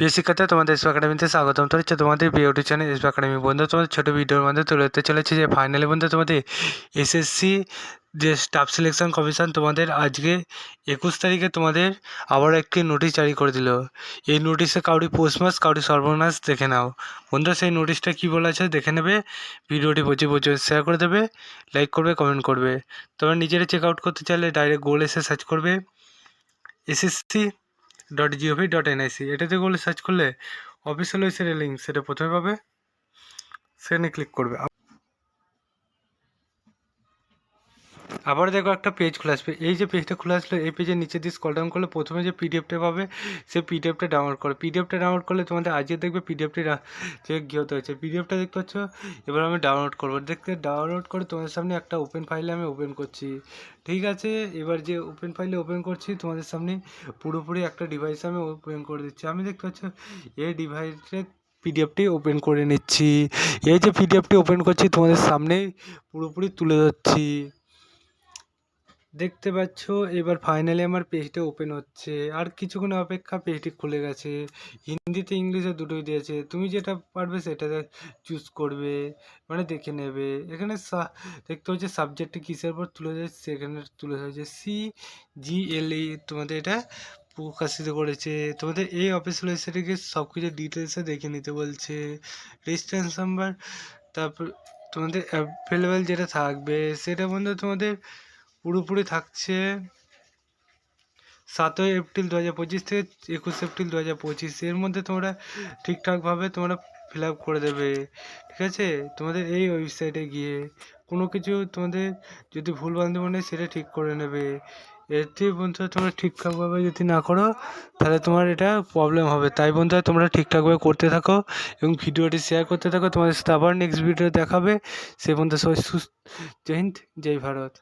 প্রিয় শিক্ষার্থী তোমাদের এসপি একাডেমিতে স্বাগতম। তো হচ্ছে তোমাদের বিওটি চ্যানেল এসপি একাডেমি বন্ধু, তোমাদের ছোটো ভিডিওর মধ্যে তুলে ধরতে চলেছে যে ফাইনালি বন্ধু, তোমাদের এসএসসি যে স্টাফ সিলেকশন কমিশন তোমাদের আজকে একুশ তারিখে তোমাদের আবার একটি নোটিশ জারি করে দিল। এই নোটিশে কাউরি পোস্টমাস কাউরি সর্বনাশ দেখে নাও। বন্ধু, সেই নোটিশটা কী বলা আছে দেখে নেবে। ভিডিওটি প্রচুর প্রচুর শেয়ার করে দেবে লাইক করবে কমেন্ট করবে। তোমরা নিজেরা চেক আউট করতে চাইলে ডাইরেক্ট গোল এসে সার্চ করবে। SSC dot GOV dot NIC এটাতে গুগলে সার্চ করলে অফিসিয়াল ওয়েবসাইটের লিঙ্ক সেটা প্রথমে পাবে, সেখানে ক্লিক করবে। আবার দেখো একটা পেজ খুলে আসবে। এই যে পেজটা খুলে আসলো, এই পেজের নিচে দিয়ে স্কল ডাউন করলে প্রথমে যে পিডিএফটা পাবে সেই পিডিএফটা ডাউনলোড করো পিডিএফটা ডাউনলোড করলে তোমাদের আজকে দেখবে পিডিএফটি যে গৃহত হয়েছে। পিডিএফটা দেখতে পাচ্ছ? এবার আমি ডাউনলোড করব। দেখতে ডাউনলোড করে তোমাদের সামনে একটা ওপেন ফাইলে আমি ওপেন করছি। ঠিক আছে? এবার যে ওপেন ফাইলে ওপেন করছি, তোমাদের সামনে পুরোপুরি একটা ডিভাইস আমি ওপেন করে দিচ্ছি। আমি দেখতে পাচ্ছ, এই ডিভাইসে পিডিএফটি ওপেন করে নিচ্ছি। এই যে পিডিএফটি ওপেন করছি, তোমাদের সামনেই পুরোপুরি তুলে ধরছি। দেখতে পাচ্ছ, এবার ফাইনালি আমার পেজটা ওপেন হচ্ছে। আর কিছুক্ষণ অপেক্ষা পেজটি খুলে গেছে। হিন্দিতে ইংলিশে দুটোই দিয়েছে। তুমি যেটা পারবে সেটা চুজ করবে মানে দেখে নেবে। এখানে দেখতে হচ্ছে সাবজেক্টটি কিসের উপর তুলে ধরেছে, সেখানে তুলে ধরেছে সি জি এল ই তোমাদের এটা প্রকাশিত করেছে। তোমাদের এই অফিসিয়াল ওয়েবসাইটে সব কিছু ডিটেলসে দেখে নিতে বলছে। রেজিস্ট্রেশন নাম্বার তারপর তোমাদের অ্যাভেলেবেল যেটা থাকবে, সেটা বন্ধু তোমাদের পুরোপুরি থাকছে সাতই এপ্রিল দু হাজার পঁচিশ থেকে একুশে এপ্রিল দু হাজার পঁচিশ। এর মধ্যে তোমরা ঠিকঠাকভাবে তোমরা ফিল আপ করে দেবে, ঠিক আছে? তোমাদের এই ওয়েবসাইটে গিয়ে কোনো কিছু তোমাদের যদি ভুল বান্ধব মনে সেটা ঠিক করে নেবে। এতে বন্ধুরা তোমরা ঠিকঠাকভাবে যদি না করো, তাহলে তোমার এটা প্রবলেম হবে। তাই বন্ধুরা তোমরা ঠিকঠাকভাবে করতে থাকো এবং ভিডিওটি শেয়ার করতে থাকো। তোমাদের সাথে আবার নেক্সট ভিডিও দেখাবে। সে বন্ধু সবাই সুস্থ, জয় হিন্দ, জয় ভারত।